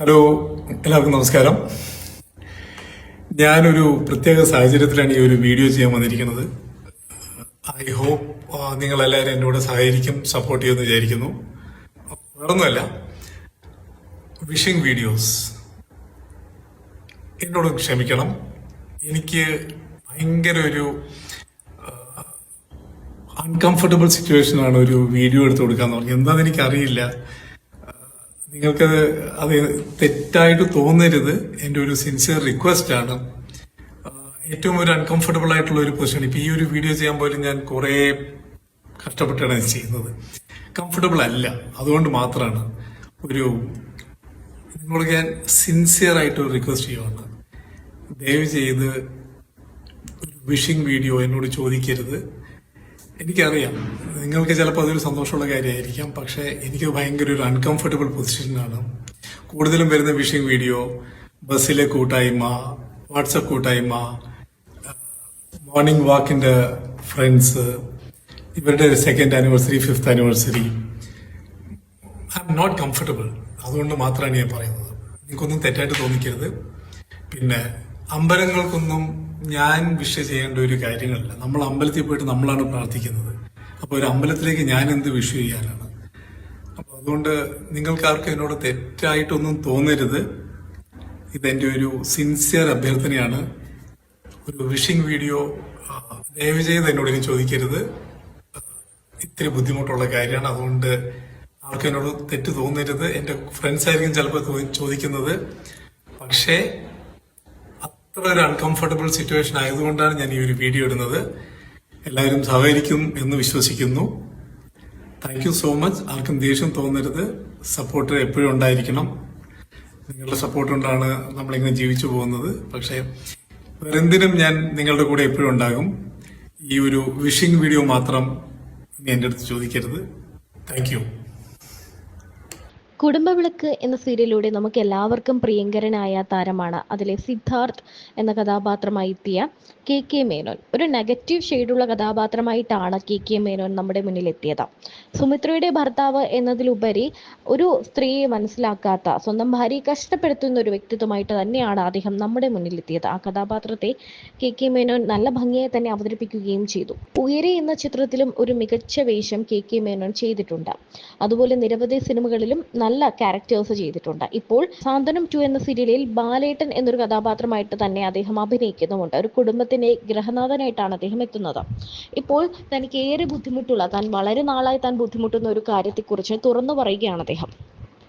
Hello എല്ലാവർക്കും നമസ്കാരം. ഞാനൊരു പ്രത്യേക സാഹചര്യത്തിലാണ് ഈ ഒരു വീഡിയോ ചെയ്യാൻ വന്നിരിക്കുന്നത്. ഐ ഹോപ്പ് നിങ്ങൾ എല്ലാവരും എന്നോട് സഹകരിക്കും സപ്പോർട്ട് ചെയ്യുമെന്ന് വിചാരിക്കുന്നു. വേറൊന്നുമല്ല വിഷിംഗ് വീഡിയോസ് എന്നോട് ക്ഷമിക്കണം. എനിക്ക് ഭയങ്കര ഒരു അൺകംഫർട്ടബിൾ സിറ്റുവേഷനാണ് ഒരു വീഡിയോ എടുത്ത് കൊടുക്കാന്ന് പറഞ്ഞത് എന്താണെന്ന് എനിക്കറിയില്ല. നിങ്ങൾക്കത് അത് തെറ്റായിട്ട് തോന്നരുത്. എന്റെ ഒരു സിൻസിയർ റിക്വസ്റ്റ് ആണ്. ഏറ്റവും ഒരു അൺകംഫർട്ടബിൾ ആയിട്ടുള്ള ഒരു പൊസിഷൻ ഇപ്പൊ ഈ ഒരു വീഡിയോ ചെയ്യാൻ പോലും ഞാൻ കുറെ കഷ്ടപ്പെട്ടാണ് ചെയ്യുന്നത്. കംഫർട്ടബിൾ അല്ല. അതുകൊണ്ട് മാത്രമാണ് ഒരു നിങ്ങളോട് ഞാൻ സിൻസിയർ ആയിട്ട് ഒരു റിക്വസ്റ്റ് ചെയ്യുവാണ്. ദയവ് ചെയ്ത് ഒരു വിഷിംഗ് വീഡിയോ എന്നോട് ചോദിക്കരുത്. എനിക്കറിയാം. നിങ്ങൾക്ക് ചിലപ്പോൾ അതൊരു സന്തോഷമുള്ള കാര്യമായിരിക്കാം. പക്ഷേ എനിക്ക് ഭയങ്കര ഒരു അൺകംഫർട്ടബിൾ പൊസിഷനാണ് കൂടുതലും വരുന്ന വിഷിംഗ് വീഡിയോ ബസ്സിലെ കൂട്ടായ്മ വാട്സപ്പ് കൂട്ടായ്മ മോർണിംഗ് വാക്കിന്റെ ഫ്രണ്ട്സ് ഇവരുടെ second anniversary fifth anniversary I am not comfortable അതുകൊണ്ട് മാത്രമാണ് ഞാൻ പറയുന്നത്. നിങ്ങൾക്കൊന്നും തെറ്റായിട്ട് തോന്നിക്കരുത്. പിന്നെ അമ്പലങ്ങൾക്കൊന്നും ഞാൻ വിഷ ചെയ്യേണ്ട ഒരു കാര്യങ്ങളില്ല. നമ്മൾ അമ്പലത്തിൽ പോയിട്ട് നമ്മളാണ് പ്രാർത്ഥിക്കുന്നത്. അപ്പോൾ ഒരു അമ്പലത്തിലേക്ക് ഞാൻ എന്ത് വിഷു ചെയ്യാനാണ്? അപ്പൊ അതുകൊണ്ട് നിങ്ങൾക്കാർക്കും എന്നോട് തെറ്റായിട്ടൊന്നും തോന്നരുത്. ഇതെന്റെ ഒരു സിൻസിയർ അഭ്യർത്ഥനയാണ്. ഒരു വിഷിംഗ് വീഡിയോ ആ, ദയവ് ചെയ്ത് എന്നോട് ഇനി ചോദിക്കരുത്. ഇത്തിരി ബുദ്ധിമുട്ടുള്ള കാര്യമാണ്. അതുകൊണ്ട് ആർക്കും എന്നോട് തെറ്റ് തോന്നരുത്. എന്റെ ഫ്രണ്ട്സ് ആയിരിക്കും ചിലപ്പോൾ ചോദിക്കുന്നത്. പക്ഷേ ഒരു അൺകംഫർട്ടബിൾ സിറ്റുവേഷൻ ആയതുകൊണ്ടാണ് ഞാൻ ഈ ഒരു വീഡിയോ ഇടുന്നത്. എല്ലാവരും സഹകരിക്കും എന്ന് വിശ്വസിക്കുന്നു. താങ്ക് യു സോ മച്ച് ആർക്കും ദേഷ്യം തോന്നരുത്. സപ്പോർട്ട് എപ്പോഴും ഉണ്ടായിരിക്കണം. നിങ്ങളുടെ സപ്പോർട്ട് കൊണ്ടാണ് നമ്മളിങ്ങനെ ജീവിച്ചു പോകുന്നത്. പക്ഷേ വേറെന്തിനും ഞാൻ നിങ്ങളുടെ കൂടെ എപ്പോഴും ഉണ്ടാകും. ഈ ഒരു വിഷിംഗ് വീഡിയോ മാത്രം എന്റെ അടുത്ത് ചോദിക്കരുത്. താങ്ക് കുടുംബവിളക്ക് എന്ന സീരിയലിലൂടെ നമുക്ക് എല്ലാവർക്കും പ്രിയങ്കരനായ താരമാണ് അതിലെ സിദ്ധാർത്ഥ് എന്ന കഥാപാത്രമായി എത്തിയ കെ കെ മേനോൻ. ഒരു നെഗറ്റീവ് ഷെയ്ഡുള്ള കഥാപാത്രമായിട്ടാണ് കെ കെ മേനോൻ നമ്മുടെ മുന്നിൽ എത്തിയത് സുമിത്രയുടെ ഭർത്താവ് എന്നതിലുപരി ഒരു സ്ത്രീയെ മനസ്സിലാക്കാത്ത സ്വന്തം ഭാര്യയെ കഷ്ടപ്പെടുത്തുന്ന ഒരു വ്യക്തിത്വമായിട്ട് തന്നെയാണ് അദ്ദേഹം നമ്മുടെ മുന്നിൽ എത്തിയത് ആ കഥാപാത്രത്തെ കെ കെ മേനോൻ നല്ല ഭംഗിയായി തന്നെ അവതരിപ്പിക്കുകയും ചെയ്തു. ഉയരെ എന്ന ചിത്രത്തിലും ഒരു മികച്ച വേഷം കെ കെ മേനോൻ ചെയ്തിട്ടുണ്ട്. അതുപോലെ നിരവധി സിനിമകളിലും നല്ല ക്യാരക്ടേഴ്സ് ചെയ്തിട്ടുണ്ട്. ഇപ്പോൾ സാന്ത്വനം ടു എന്ന സീരിയലിൽ ബാലേട്ടൻ എന്നൊരു കഥാപാത്രമായിട്ട് തന്നെ അദ്ദേഹം അഭിനയിക്കുന്നുമുണ്ട്. ഒരു കുടുംബത്തിന്റെ ഗ്രഹനാഥനായിട്ടാണ് അദ്ദേഹം എത്തുന്നത്. ഇപ്പോൾ തനിക്ക് ഏറെ ബുദ്ധിമുട്ടുള്ള താൻ വളരെ നാളായി താൻ ബുദ്ധിമുട്ടുന്ന ഒരു കാര്യത്തെക്കുറിച്ച് തുറന്നു പറയുകയാണ് അദ്ദേഹം.